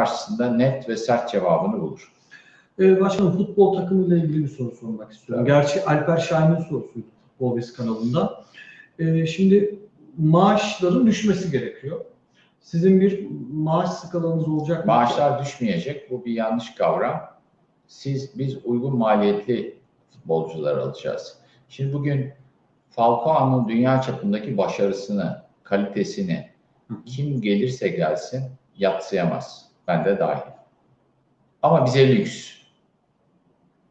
karşısında net ve sert cevabını bulur. Ee, başkanım futbol takımıyla ilgili bir soru sormak istiyorum. Gerçi Alper Şahin'in sorusuydu Futbol Biz kanalında. Ee, şimdi maaşların düşmesi gerekiyor. Sizin bir maaş skalanız olacak mı? Maaşlar düşmeyecek. Bu bir yanlış kavram. Siz, biz uygun maliyetli futbolcular alacağız. Şimdi bugün Falcao'nun dünya çapındaki başarısını, kalitesini kim gelirse gelsin yatsıyamaz. Ben de dahil. Ama bize lüks.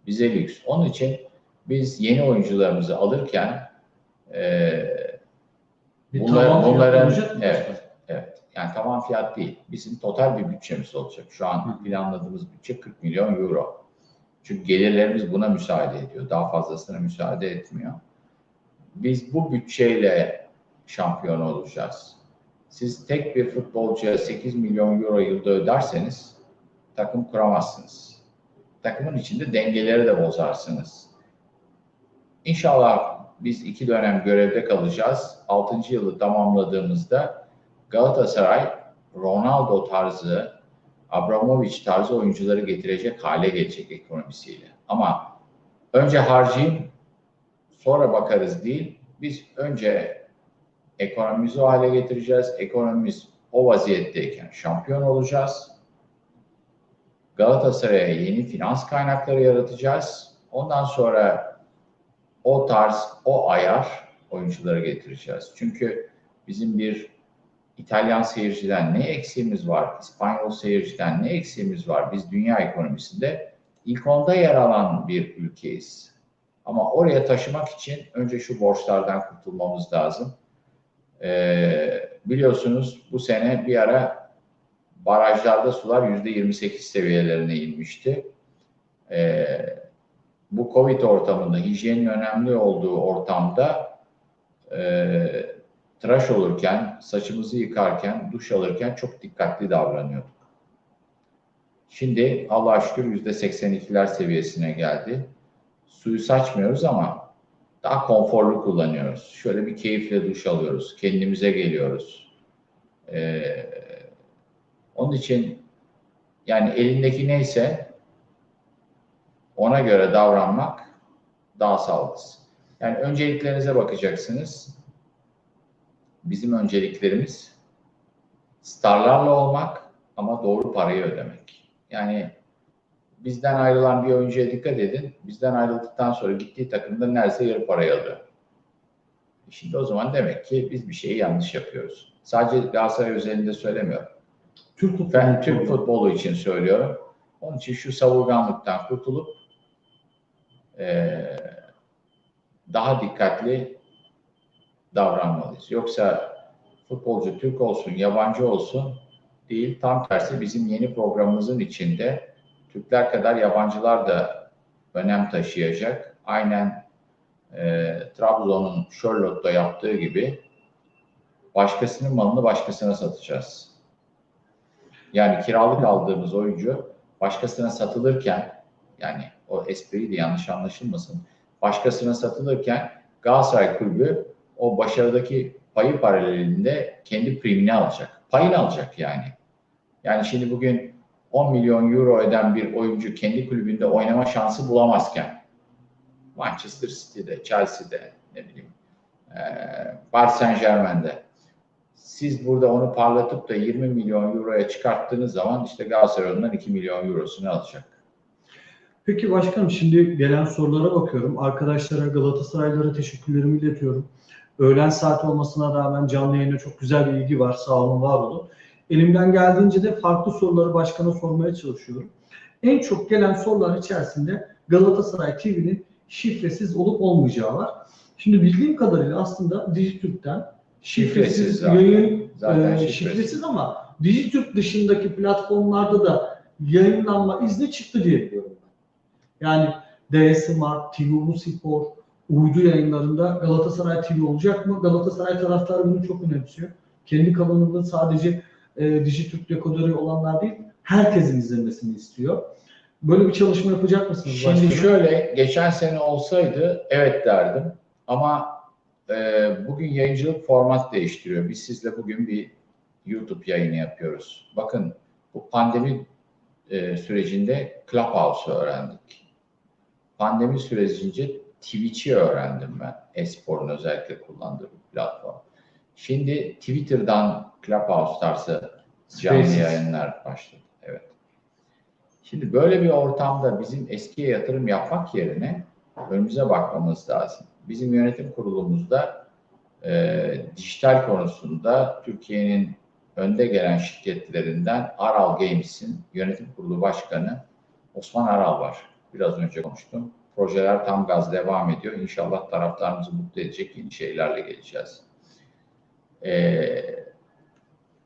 Bize lüks. Onun için biz yeni oyuncularımızı alırken bir bunların- bunların- evet. Evet. Yani tavan fiyat değil. Bizim total bir bütçemiz olacak. Şu an Hı. planladığımız bütçe 40 milyon euro. Çünkü gelirlerimiz buna müsaade ediyor. Daha fazlasına müsaade etmiyor. Biz bu bütçeyle şampiyon olacağız. Siz tek bir futbolcuya 8 milyon euro yılda öderseniz takım kuramazsınız. Takımın içinde dengeleri de bozarsınız. İnşallah biz iki dönem görevde kalacağız. 6. yılı tamamladığımızda Galatasaray Ronaldo tarzı, Abramovich tarzı oyuncuları getirecek hale gelecek ekonomisiyle. Ama önce harcayayım, sonra bakarız değil. Biz önce ekonomimizi o hale getireceğiz. Ekonomimiz o vaziyetteyken şampiyon olacağız. Galatasaray'a yeni finans kaynakları yaratacağız. Ondan sonra o tarz, o ayar oyuncuları getireceğiz. Çünkü bizim bir İtalyan seyirciden ne eksiğimiz var, İspanyol seyirciden ne eksiğimiz var? Biz dünya ekonomisinde ilk onda yer alan bir ülkeyiz. Ama oraya taşımak için önce şu borçlardan kurtulmamız lazım. Ee, biliyorsunuz bu sene bir ara barajlarda sular %28 seviyelerine inmişti. Ee, bu Covid ortamında, hijyenin önemli olduğu ortamda e, tıraş olurken, saçımızı yıkarken, duş alırken çok dikkatli davranıyorduk. Şimdi Allah'a şükür %82'ler seviyesine geldi. Suyu saçmıyoruz ama daha konforlu kullanıyoruz. Şöyle bir keyifle duş alıyoruz, kendimize geliyoruz. Ee, onun için yani elindeki neyse ona göre davranmak daha sağlıklısı. Yani önceliklerinize bakacaksınız. Bizim önceliklerimiz starlarla olmak ama doğru parayı ödemek. Yani bizden ayrılan bir oyuncuya dikkat edin. Bizden ayrıldıktan sonra gittiği takımda neredeyse yarı parayı alıyor. Şimdi o zaman demek ki biz bir şeyi yanlış yapıyoruz. Sadece Galatasaray özelinde söylemiyorum. Türk futbolu. Ben Türk futbolu için söylüyorum. Onun için şu savurganlıktan kurtulup eee, daha dikkatli davranmalıyız. Yoksa futbolcu Türk olsun, yabancı olsun değil. Tam tersi bizim yeni programımızın içinde Türkler kadar yabancılar da önem taşıyacak. Aynen eee Trabzon'un Charlotte'da yaptığı gibi başkasının malını başkasına satacağız. Yani kiralık aldığımız oyuncu başkasına satılırken yani o espri de yanlış anlaşılmasın. Başkasına satılırken Galatasaray Kulübü o başarıdaki payı paralelinde kendi primini alacak. Payını alacak yani. Yani şimdi bugün 10 milyon euro öden bir oyuncu kendi kulübünde oynama şansı bulamazken Manchester City'de, Chelsea'de, ne bileyim, eee Paris Saint Germain'de siz burada onu parlatıp da 20 milyon euroya çıkarttığınız zaman işte Galatasaray ondan 2 milyon eurosunu alacak. Peki başkanım şimdi gelen sorulara bakıyorum. Arkadaşlara Galatasaraylara teşekkürlerimi iletiyorum. Öğlen saati olmasına rağmen canlı yayına çok güzel bir ilgi var. Sağ olun, var olun. Elimden geldiğince de farklı soruları başkana sormaya çalışıyorum. En çok gelen sorular içerisinde Galatasaray TV'nin şifresiz olup olmayacağı var. Şimdi bildiğim kadarıyla aslında Dijitürk'ten şifresiz, Şifresiz zaten. yayın Zaten e, şifresiz. şifresiz ama Dijitürk dışındaki platformlarda da yayınlanma izni çıktı diye biliyorum ben. Yani D Smart, TV Spor, uydu yayınlarında Galatasaray TV olacak mı? Galatasaray taraftarı bunu çok önemsiyor. Kendi kanalında sadece e, Dijitürk dekodörü olanlar değil, herkesin izlemesini istiyor. Böyle bir çalışma yapacak mısınız? Şimdi başkanım? şöyle, geçen sene olsaydı evet derdim. Ama e, bugün yayıncılık format değiştiriyor. Biz sizle bugün bir YouTube yayını yapıyoruz. Bakın Bu pandemi e, sürecinde Clubhouse'u öğrendik. Pandemi sürecince Twitch'i öğrendim ben. Espor'un özellikle kullandığı bir platform. Şimdi Twitter'dan Clubhouse tarzı canlı Spaces. yayınlar başladı. Evet. Şimdi böyle bir ortamda bizim eskiye yatırım yapmak yerine önümüze bakmamız lazım. Bizim yönetim kurulumuzda e, dijital konusunda Türkiye'nin önde gelen şirketlerinden Aral Games'in yönetim kurulu başkanı Osman Aral var. Biraz önce konuştum. Projeler tam gaz devam ediyor. İnşallah taraftarımızı mutlu edecek yeni şeylerle geleceğiz. Ee,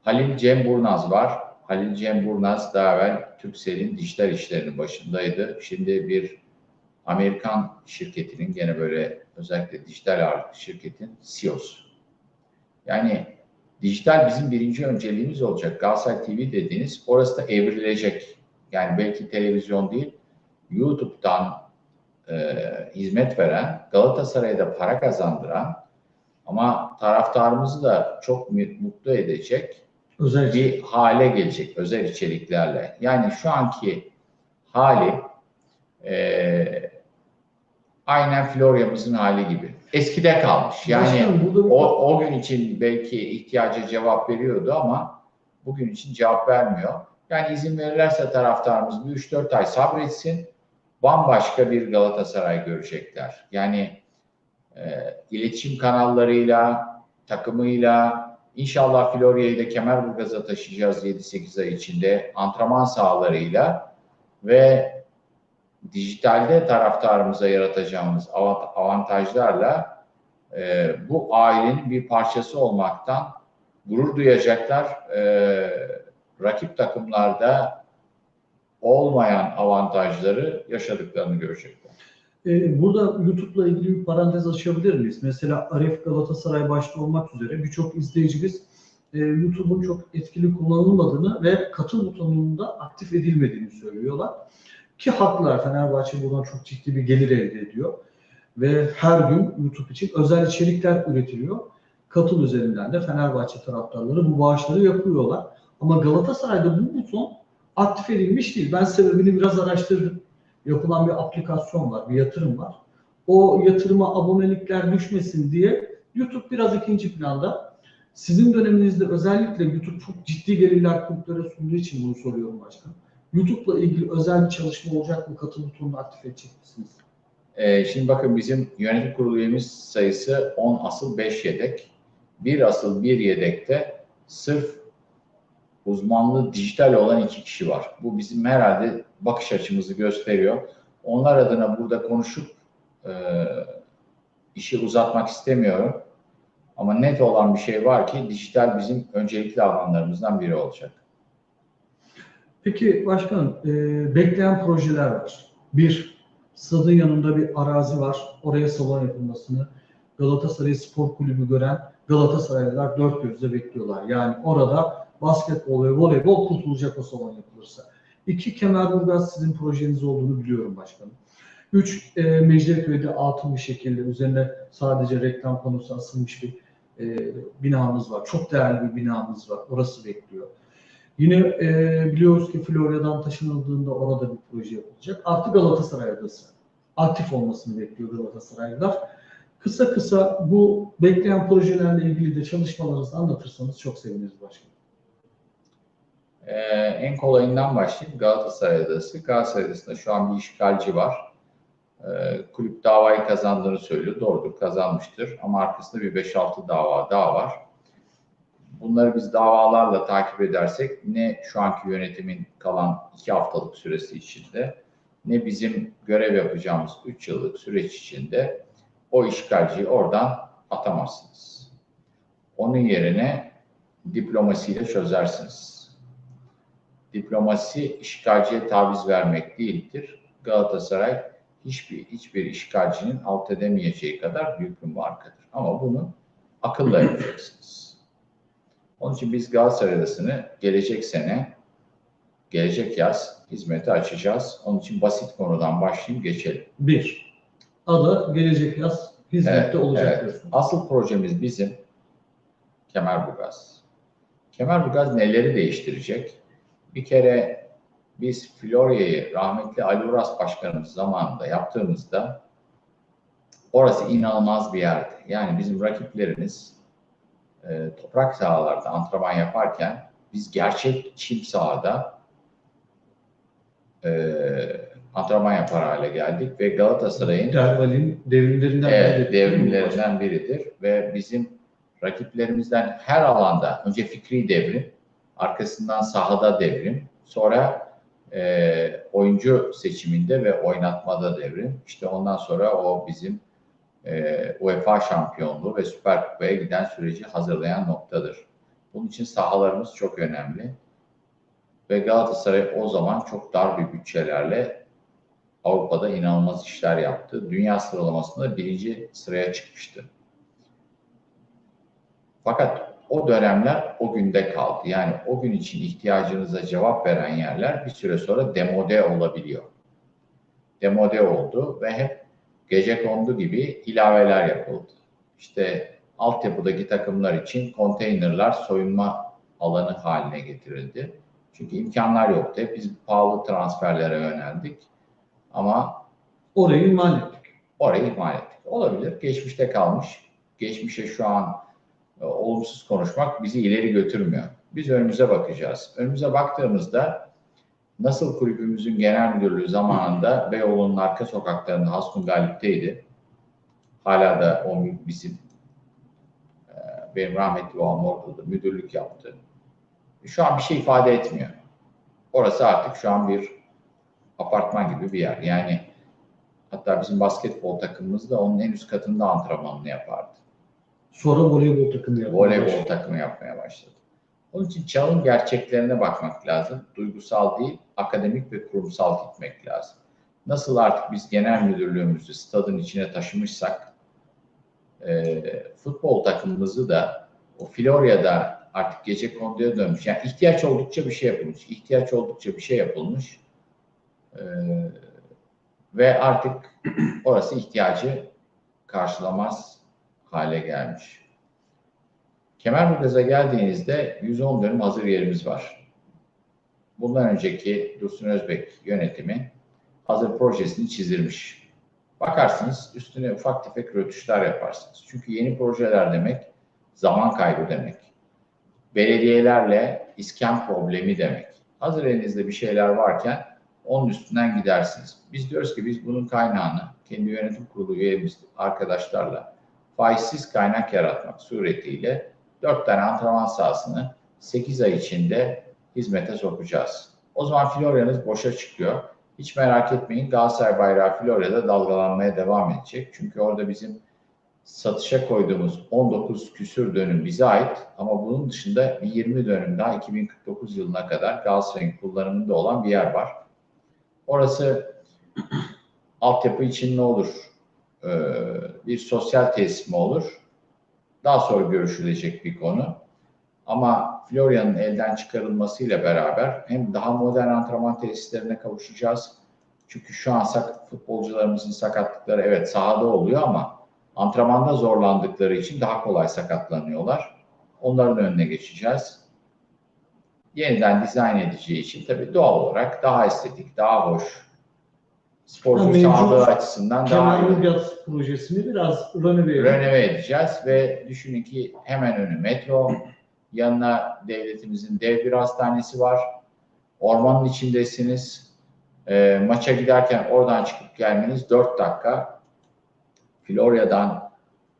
Halil Cem Burnaz var. Halil Cem Burnaz daha evvel Turkcell'in dijital işlerinin başındaydı. Şimdi bir Amerikan şirketinin gene böyle özellikle dijital ağırlıklı şirketin CEO'su. Yani dijital bizim birinci önceliğimiz olacak. Galatasaray TV dediğiniz orası da evrilecek. Yani belki televizyon değil, YouTube'dan e, hizmet veren, Galatasaray'da para kazandıran ama taraftarımızı da çok mu- mutlu edecek Özel bir hale gelecek özel içeriklerle. Yani şu anki hali e, aynen Florya'mızın hali gibi. Eskide kalmış. Yani o, o gün için belki ihtiyaca cevap veriyordu ama bugün için cevap vermiyor. Yani izin verirlerse taraftarımız bir 3-4 ay sabretsin. Bambaşka bir Galatasaray görecekler. Yani e, iletişim kanallarıyla, takımıyla, inşallah Florya'yı da Kemerburgaz'a taşıyacağız 7-8 ay içinde. Antrenman sahalarıyla ve dijitalde taraftarımıza yaratacağımız avant- avantajlarla e, bu ailenin bir parçası olmaktan gurur duyacaklar. E, rakip takımlarda olmayan avantajları yaşadıklarını görecekler. Ee, burada YouTube'la ilgili bir parantez açabilir miyiz? Mesela Aref Galatasaray başta olmak üzere birçok izleyicimiz e, YouTube'un çok etkili kullanılmadığını ve katıl butonunun da aktif edilmediğini söylüyorlar. Ki haklılar. Fenerbahçe buradan çok ciddi bir gelir elde ediyor. Ve her gün YouTube için özel içerikler üretiliyor. Katıl üzerinden de Fenerbahçe taraftarları bu bağışları yapıyorlar. Ama Galatasaray'da bu buton aktif edilmiş değil. Ben sebebini biraz araştırdım yapılan bir aplikasyon var, bir yatırım var. O yatırıma abonelikler düşmesin diye YouTube biraz ikinci planda. Sizin döneminizde özellikle YouTube çok ciddi gelirler kulüplere sunduğu için bunu soruyorum başkanım. YouTube'la ilgili özel bir çalışma olacak mı? Katıl butonunu aktif edecek misiniz? Ee, şimdi bakın bizim yönetim kurulu üyemiz sayısı 10 asıl 5 yedek. Bir asıl bir yedekte sırf uzmanlığı dijital olan iki kişi var. Bu bizim herhalde bakış açımızı gösteriyor. Onlar adına burada konuşup e, işi uzatmak istemiyorum. Ama net olan bir şey var ki dijital bizim öncelikli alanlarımızdan biri olacak. Peki başkanım, e, bekleyen projeler var. Bir, stadın yanında bir arazi var. Oraya salon yapılmasını Galatasaray Spor Kulübü gören Galatasaraylılar dört gözle bekliyorlar. Yani orada basketbol ve voleybol kurtulacak o salon yapılırsa. İki, Kemerburgaz sizin projeniz olduğunu biliyorum başkanım. Üç, e, Mecidiyeköy'de atıl bir şekilde üzerine sadece reklam konusu asılmış bir e, binamız var. Çok değerli bir binamız var. Orası bekliyor. Yine e, biliyoruz ki Florya'dan taşınıldığında orada bir proje yapılacak. Artı Galatasaray Adası. Aktif olmasını bekliyor Galatasaraylılar. Kısa kısa bu bekleyen projelerle ilgili de çalışmalarınızı anlatırsanız çok seviniriz başkanım. Ee, en kolayından başlayayım. Galatasaray Adası. Galatasaray Adası'nda şu an bir işgalci var. Ee, kulüp davayı kazandığını söylüyor. Doğrudur kazanmıştır. Ama arkasında bir 5-6 dava daha var. Bunları biz davalarla takip edersek ne şu anki yönetimin kalan 2 haftalık süresi içinde ne bizim görev yapacağımız 3 yıllık süreç içinde o işgalciyi oradan atamazsınız. Onun yerine diplomasiyle çözersiniz diplomasi işgalciye taviz vermek değildir. Galatasaray hiçbir hiçbir işgalcinin alt edemeyeceği kadar büyük bir markadır. Ama bunu akılla yapacaksınız. Onun için biz Galatasaray Adası'nı gelecek sene, gelecek yaz hizmete açacağız. Onun için basit konudan başlayayım geçelim. Bir, ada gelecek yaz hizmette Evet, olacak evet. diyorsunuz. Asıl projemiz bizim Kemerburgaz. Kemerburgaz neleri değiştirecek? Bir kere biz Florya'yı rahmetli Ali Uras Başkanımız zamanında yaptığımızda orası inanılmaz bir yerdi. Yani bizim rakiplerimiz e, toprak sahalarda antrenman yaparken biz gerçek çim sahada e, antrenman yapar hale geldik ve Galatasaray'ın Derval'in devrimlerinden Evet, biri. devrimlerinden biridir ve bizim rakiplerimizden her alanda önce fikri devrim, arkasından sahada devrim, sonra e, oyuncu seçiminde ve oynatmada devrim. İşte ondan sonra o bizim e, UEFA şampiyonluğu ve Süper Kupa'ya giden süreci hazırlayan noktadır. Bunun için sahalarımız çok önemli. Ve Galatasaray o zaman çok dar bir bütçelerle Avrupa'da inanılmaz işler yaptı. Dünya sıralamasında birinci sıraya çıkmıştı. Fakat o dönemler o günde kaldı. Yani o gün için ihtiyacınıza cevap veren yerler bir süre sonra demode olabiliyor. Demode oldu ve hep gece kondu gibi ilaveler yapıldı. İşte altyapıdaki takımlar için konteynerlar soyunma alanı haline getirildi. Çünkü imkanlar yoktu. Hep biz pahalı transferlere yöneldik. Ama Orayı iman ettik. orayı ihmal ettik. Olabilir. Geçmişte kalmış. Geçmişe şu an olumsuz konuşmak bizi ileri götürmüyor. Biz önümüze bakacağız. Önümüze baktığımızda nasıl kulübümüzün genel müdürlüğü zamanında Beyoğlu'nun arka sokaklarında Hasbun Galip'teydi. Hala da o bizim e, benim rahmetli babam orada da müdürlük yaptı. Şu an bir şey ifade etmiyor. Orası artık şu an bir apartman gibi bir yer. Yani hatta bizim basketbol takımımız da onun en üst katında antrenmanını yapardı. Sonra voleybol takımı yaptık. Voleybol takımı yapmaya başladı. Onun için çağın gerçeklerine bakmak lazım. Duygusal değil, akademik ve kurumsal gitmek lazım. Nasıl artık biz genel müdürlüğümüzü stadın içine taşımışsak, e, futbol takımımızı da o Florya'da artık gece konduya dönmüş. Yani ihtiyaç oldukça bir şey yapılmış. ihtiyaç oldukça bir şey yapılmış. E, ve artık orası ihtiyacı karşılamaz hale gelmiş. Kemerburgaz'a geldiğinizde 110 dönüm hazır yerimiz var. Bundan önceki Dursun Özbek yönetimi hazır projesini çizdirmiş. Bakarsınız üstüne ufak tefek rötuşlar yaparsınız. Çünkü yeni projeler demek zaman kaybı demek. Belediyelerle iskan problemi demek. Hazır elinizde bir şeyler varken onun üstünden gidersiniz. Biz diyoruz ki biz bunun kaynağını kendi yönetim kurulu üyemiz arkadaşlarla faizsiz kaynak yaratmak suretiyle 4 tane antrenman sahasını 8 ay içinde hizmete sokacağız. O zaman Florya'nız boşa çıkıyor. Hiç merak etmeyin Galatasaray bayrağı Florya'da dalgalanmaya devam edecek. Çünkü orada bizim satışa koyduğumuz 19 küsür dönüm bize ait ama bunun dışında bir 20 dönüm daha 2049 yılına kadar Galatasaray'ın kullanımında olan bir yer var. Orası altyapı için ne olur? Ee, bir sosyal tesis mi olur? Daha sonra görüşülecek bir konu. Ama Florya'nın elden çıkarılmasıyla beraber hem daha modern antrenman tesislerine kavuşacağız. Çünkü şu an sak futbolcularımızın sakatlıkları evet sahada oluyor ama antrenmanda zorlandıkları için daha kolay sakatlanıyorlar. Onların önüne geçeceğiz. Yeniden dizayn edeceği için tabii doğal olarak daha estetik, daha hoş, sporcu Mevcut sağlığı açısından daha iyi Kemerburgaz projesini biraz edip renove edeceğiz ve düşünün ki hemen önü metro, yanına devletimizin dev bir hastanesi var. Ormanın içindesiniz. E, maça giderken oradan çıkıp gelmeniz 4 dakika. Florya'dan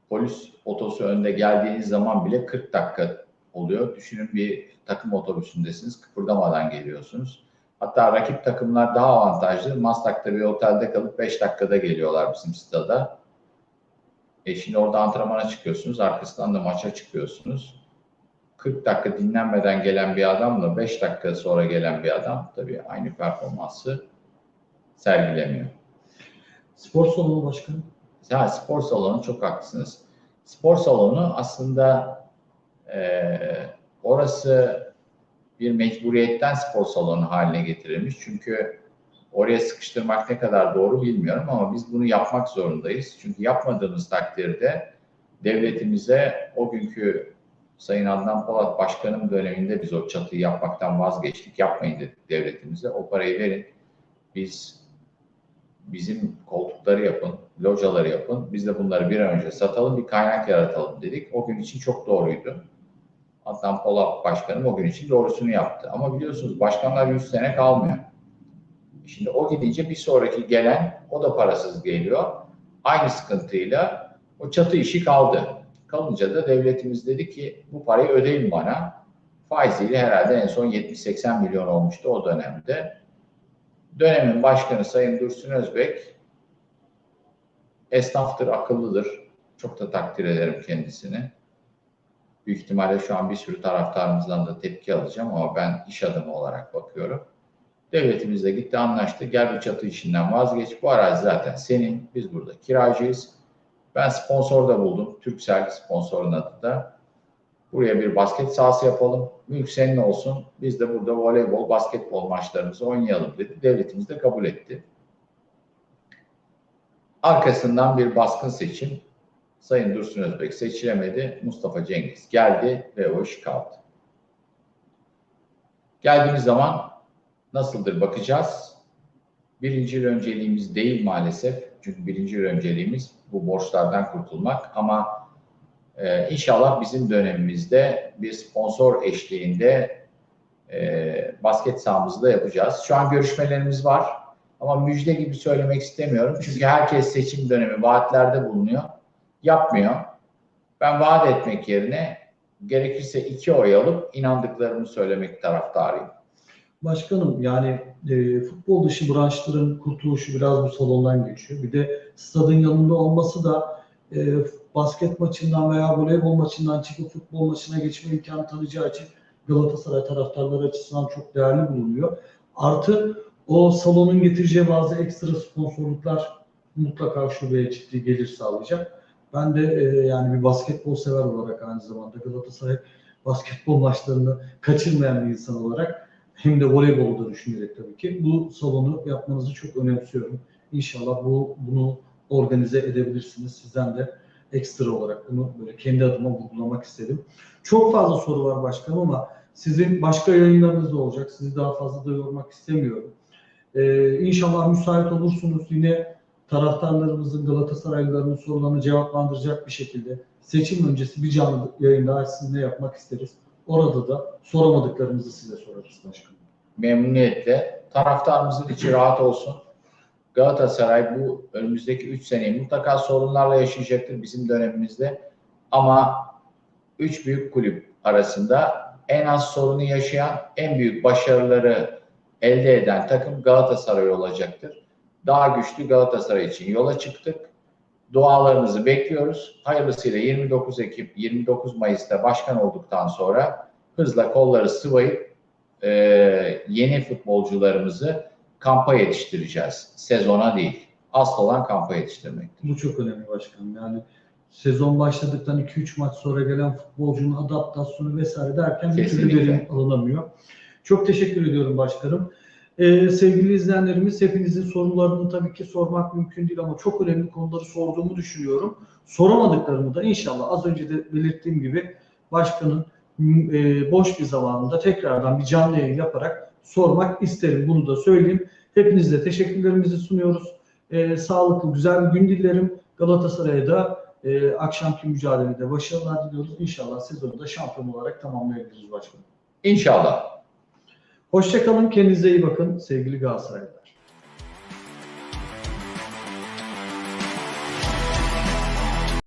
polis otosu önde geldiğiniz zaman bile 40 dakika oluyor. Düşünün bir takım otobüsündesiniz, kıpırdamadan geliyorsunuz. Hatta rakip takımlar daha avantajlı. Maslak'ta bir otelde kalıp 5 dakikada geliyorlar bizim stada. E şimdi orada antrenmana çıkıyorsunuz, arkasından da maça çıkıyorsunuz. 40 dakika dinlenmeden gelen bir adamla 5 dakika sonra gelen bir adam tabii aynı performansı sergilemiyor. spor salonu başkanı. Ya spor salonu çok haklısınız. Spor salonu aslında eee, orası bir mecburiyetten spor salonu haline getirilmiş. Çünkü oraya sıkıştırmak ne kadar doğru bilmiyorum ama biz bunu yapmak zorundayız. Çünkü yapmadığımız takdirde devletimize o günkü Sayın Adnan Polat Başkanım döneminde biz o çatıyı yapmaktan vazgeçtik. Yapmayın dedik devletimize. O parayı verin. Biz bizim koltukları yapın, locaları yapın. Biz de bunları bir an önce satalım, bir kaynak yaratalım dedik. O gün için çok doğruydu. Adnan Polat Başkanım o gün için doğrusunu yaptı. Ama biliyorsunuz başkanlar 100 sene kalmıyor. Şimdi o gidince bir sonraki gelen o da parasız geliyor. Aynı sıkıntıyla o çatı işi kaldı. Kalınca da devletimiz dedi ki bu parayı ödeyin bana. Faiziyle herhalde en son 70-80 milyon olmuştu o dönemde. Dönemin başkanı Sayın Dursun Özbek esnaftır, akıllıdır. Çok da takdir ederim kendisini. Büyük ihtimalle şu an bir sürü taraftarımızdan da tepki alacağım ama ben iş adamı olarak bakıyorum. Devletimiz de gitti anlaştı. Gel bu çatı işinden vazgeç. Bu arazi zaten senin. Biz burada kiracıyız. Ben sponsor da buldum. Türksel sponsorun adı da. Buraya bir basket sahası yapalım. Mülk senin olsun. Biz de burada voleybol, basketbol maçlarımızı oynayalım dedi. Devletimiz de kabul etti. Arkasından bir baskın seçim. Sayın Dursun Özbek seçilemedi. Mustafa Cengiz geldi ve o iş kaldı. Geldiğimiz zaman nasıldır bakacağız. Birinci önceliğimiz değil maalesef. Çünkü birinci önceliğimiz bu borçlardan kurtulmak. Ama e, inşallah bizim dönemimizde bir sponsor eşliğinde e, basket sahamızı da yapacağız. Şu an görüşmelerimiz var. Ama müjde gibi söylemek istemiyorum. Çünkü herkes seçim dönemi vaatlerde bulunuyor. Yapmıyor. Ben vaat etmek yerine gerekirse iki oy alıp inandıklarımı söylemek taraftarıyım. Başkanım yani e, futbol dışı branşların kurtuluşu biraz bu salondan geçiyor. Bir de stadın yanında olması da e, basket maçından veya voleybol maçından çıkıp futbol maçına geçme imkanı tanıyacağı için Galatasaray taraftarları açısından çok değerli bulunuyor. Artı o salonun getireceği bazı ekstra sponsorluklar mutlaka şubeye ciddi gelir sağlayacak. Ben de e, yani bir basketbol sever olarak aynı zamanda Galatasaray basketbol maçlarını kaçırmayan bir insan olarak hem de voleybolu da düşünerek tabii ki bu salonu yapmanızı çok önemsiyorum. İnşallah bu bunu organize edebilirsiniz. Sizden de ekstra olarak bunu böyle kendi adıma vurgulamak istedim. Çok fazla soru var başkanım ama sizin başka yayınlarınız da olacak. Sizi daha fazla da yormak istemiyorum. Ee, inşallah müsait olursunuz yine taraftarlarımızın, Galatasaraylılarının sorularını cevaplandıracak bir şekilde seçim öncesi bir canlı yayında sizinle yapmak isteriz. Orada da soramadıklarımızı size sorarız başkanım. memnuniyetle. Taraftarımızın içi rahat olsun. Galatasaray bu önümüzdeki 3 seneyi mutlaka sorunlarla yaşayacaktır bizim dönemimizde. Ama 3 büyük kulüp arasında en az sorunu yaşayan, en büyük başarıları elde eden takım Galatasaray olacaktır. Daha güçlü Galatasaray için yola çıktık. Dualarınızı bekliyoruz. Hayırlısıyla 29 Ekim, 29 Mayıs'ta başkan olduktan sonra hızla kolları sıvayıp e, yeni futbolcularımızı kampa yetiştireceğiz. Sezona değil. Asıl olan kampa yetiştirmektir. Bu çok önemli başkanım. Yani sezon başladıktan 2-3 maç sonra gelen futbolcunun adaptasyonu vesaire derken bir türlü Kesinlikle. verim alınamıyor. Çok teşekkür ediyorum başkanım. Ee, sevgili izleyenlerimiz hepinizin sorularını tabii ki sormak mümkün değil ama çok önemli konuları sorduğumu düşünüyorum. Soramadıklarımı da inşallah az önce de belirttiğim gibi başkanın e, boş bir zamanında tekrardan bir canlı yayın yaparak sormak isterim. Bunu da söyleyeyim. Hepinize teşekkürlerimizi sunuyoruz. E, sağlıklı, güzel bir gün dilerim. Galatasaray'a da e, akşamki mücadelede başarılar diliyoruz. İnşallah sezonu da şampiyon olarak tamamlayabiliriz başkanım. İnşallah. Hoşçakalın, kendinize iyi bakın sevgili Galatasaraylılar.